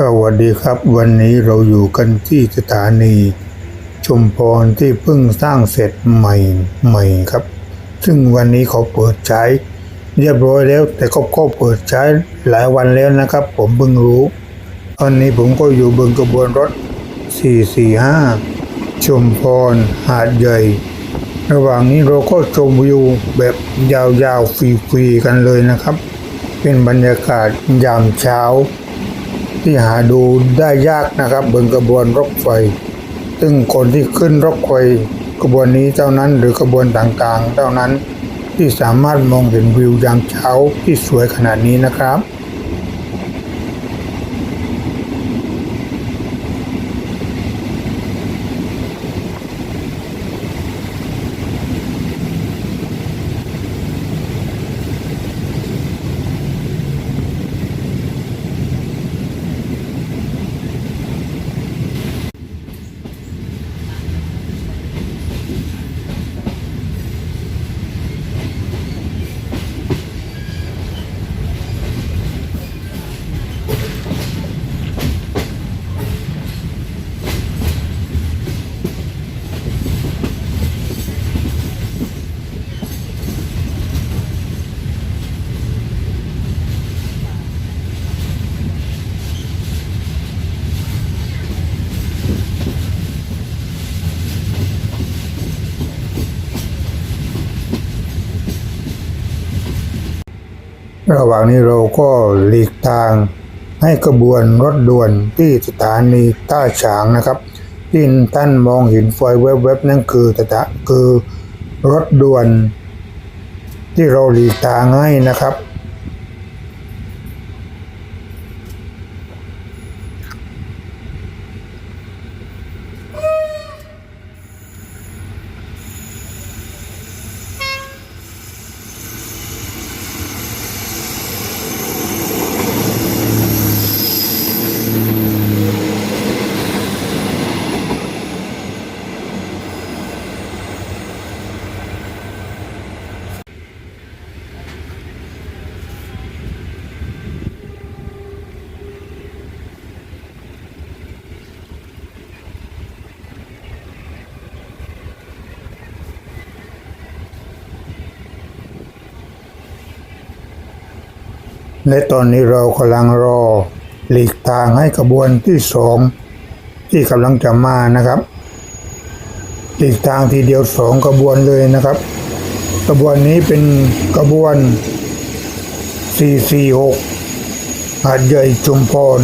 สวัสดีครับ วันนี้เราอยู่กันที่สถานี ชุมพรที่เพิ่งสร้างเสร็จใหม่ใหม่ครับ ซึ่งวันนี้เขาเปิดใช้ เรียบร้อยแล้ว แต่ก็ก็เปิดใช้หลายวันแล้วนะครับ ผมเพิ่งรู้ ตอนนี้ผมก็อยู่บนกระบวนรถ 445 ชุมพรหาดใหญ่ ระหว่างนี้เราก็ชมวิวแบบยาวๆฟรีๆกันเลยนะครับ เป็นบรรยากาศยามเช้า ที่หาดูได้ยากนะครับบนกระบวนรถไฟ ซึ่งคนที่ขึ้นรถไฟกระบวนนี้เท่านั้นหรือกระบวนต่างๆ เท่านั้นที่สามารถมองเห็นวิวยามเช้าที่สวยขนาดนี้นะครับ ระหว่างนี้เราก็หลีกทางให้กระบวนรถด่วนที่สถานีต้าฉางนะครับ ที่ท่านมองเห็นไฟแวบๆนั่นคือสถาคือรถด่วน ที่เราหลีกทางให้นะครับ และตอนนี้เรากำลังรอหลีกทางให้กระบวนที่สองที่กำลังจะมานะครับ หลีกทางทีเดียวสองกระบวนเลยนะครับ กระบวนนี้เป็นกระบวน 446หาดใหญ่ชุมพร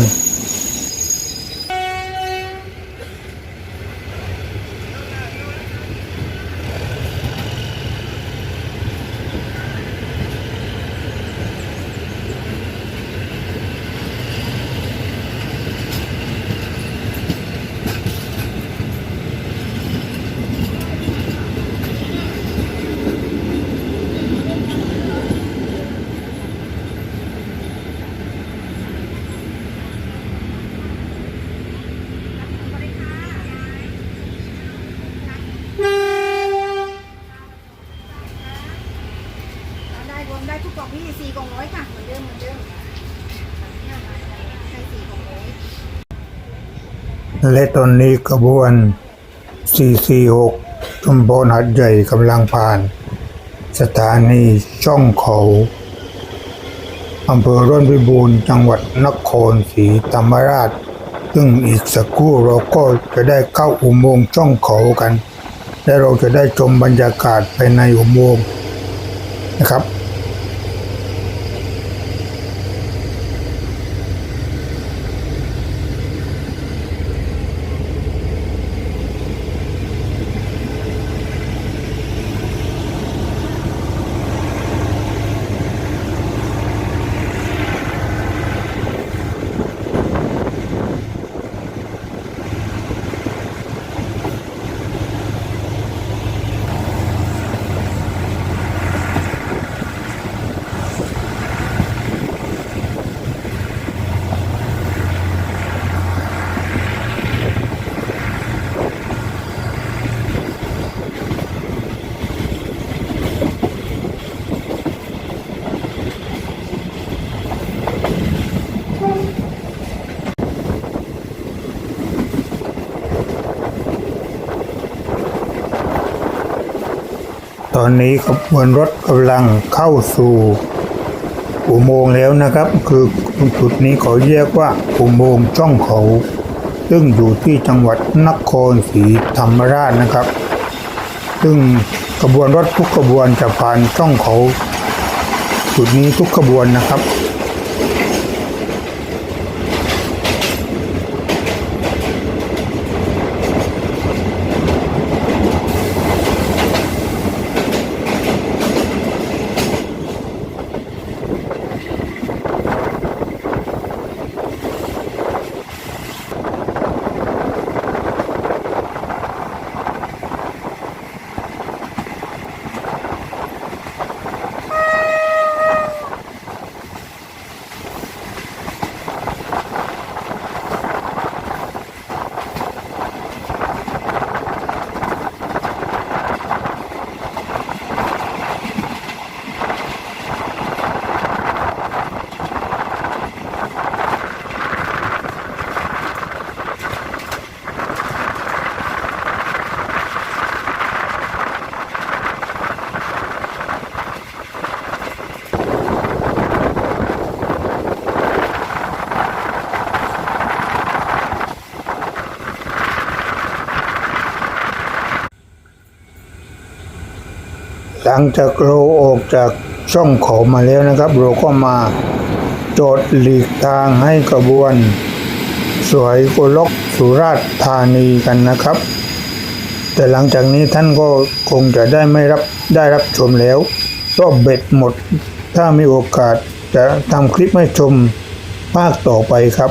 ทุกกล่องพี่สี่กล่องร้อยค่ะ เหมือนเดิมเหมือนเดิมใช่สี่กล่องร้อยและตอนนี้ขบวน 446ชุมพรหัดใหญ่กำลังผ่าน สถานีช่องเขาอำเภอร่อนพิบูรณ์จังหวัดนครศรีธรรมราช ซึ่งอีกสักครู่เราก็จะได้เข้าอุโมงค์ช่องเขากัน และเราจะได้ชมบรรยากาศภายในอุโมงค์นะครับ ตอนนี้ขบวนรถกำลังเข้าสู่อุโมงค์แล้วนะครับ คือจุดนี้เขาเรียกว่าอุโมงค์ช่องเขา ซึ่งอยู่ที่จังหวัดนครศรีธรรมราชนะครับ ซึ่งขบวนรถทุกขบวนจะผ่านช่องเขา จุดนี้ทุกขบวนนะครับ หลังจากเราออกจากช่องเขามาแล้วนะครับ เราก็มาจอดหลีกทางให้กระบวน สวยโกลกสุราษฎร์ธานีกันนะครับ แต่หลังจากนี้ท่านก็คงจะได้ไม่รับได้รับชมแล้วก็เบ็ดหมด ถ้ามีโอกาสจะทำคลิปให้ชมภาคต่อไปครับ